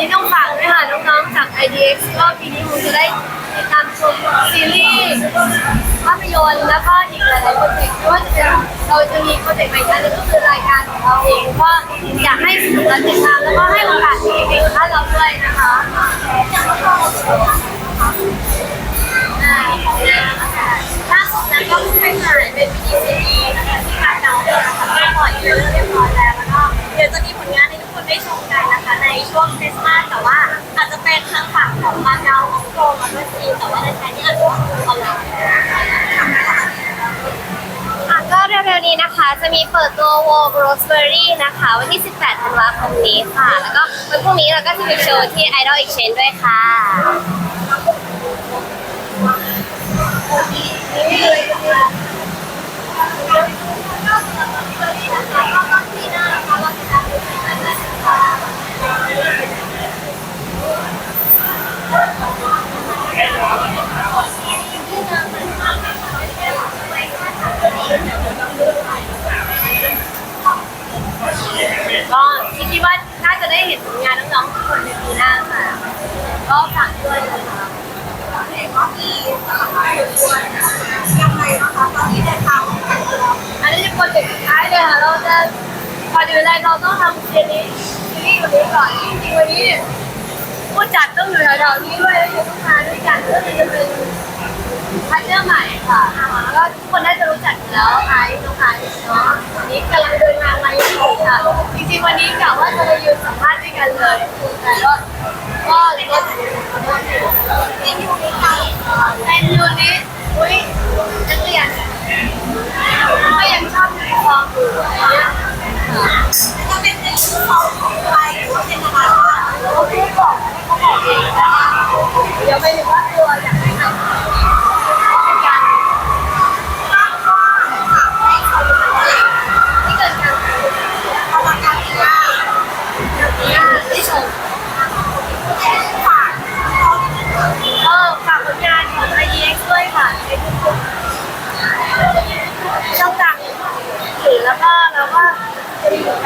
นี้ต้องฝากด้วยค่ะน้องๆจาก IDX ก็ปีนี้คงจะได้ติดตามชมซีรีส์ภาพยนตร์แล้วก็อีกหลายๆโปรเจกต์ไม่ว่าจะเป็นเราจะมีโปรเจกต์ใหม่กันก็คือรายการของเราเองก็อยากให้สนุกและติดตามแล้วก็ให้โอกาสเด็กๆท่านเราด้วยนะคะอ่าล่าสุดนั้นก็ไปถ่ายเป็นมินิซีรี ช่วงคริสต์มาสแต่ว่าอาจจะเป็นทางฝั่งของมาเก๊าฮ่องกงแล้วก็จีนแต่ว่าในไทยนี่อาจจะเป็นออนไลน์ค่ะก็เร็วๆนี้นะคะ จะมีเปิดตัว w o r l Roseberry นะคะ วันที่ 18 ธันวาคมนี้ค่ะ แล้วก็วันพรุ่งนี้เราก็จะมีโชว์ที่ Idol Exchange ด้วยค่ะ คิดว่าน่าจะได้เห็นผลงานน้องๆทุกคนในปีหน้าค่ะ ก็ฝากด้วยนะคะเห็นว่ามียังไงนะคะตอนนี้ได้ทำอันนี้จะโปรเจกต์สุดท้ายเลยค่ะเราจะก่อนอื่นเลเราต้องทำซีรีส์ซีรีส์วันนี้ก่อนจริงๆวันนี้ผู้จัดต้องอยู่แถวๆนี้ด้วยแล้วอยู่ต้องมาด้วยกันก็เลยจะเป็นพาร์ทเนอร์ใหม่ค่ะแล้วก็ทุกคนน่าจะรู้จักอยู่แล้วไอซ์น้องไอซ์เนาะวันนี้กำลังเดิน ค่ะ จริงๆวันนี้กะว่าจะไปยืนสัมภาษณ์ด้วยกันเลยแต่ก็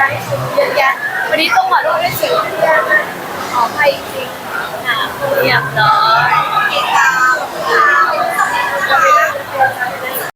การให้ชมเยอะแยะวันนี้ต้องขอโทษด้วยสียงที่ขออภัยจริงๆนะเรียบร้อย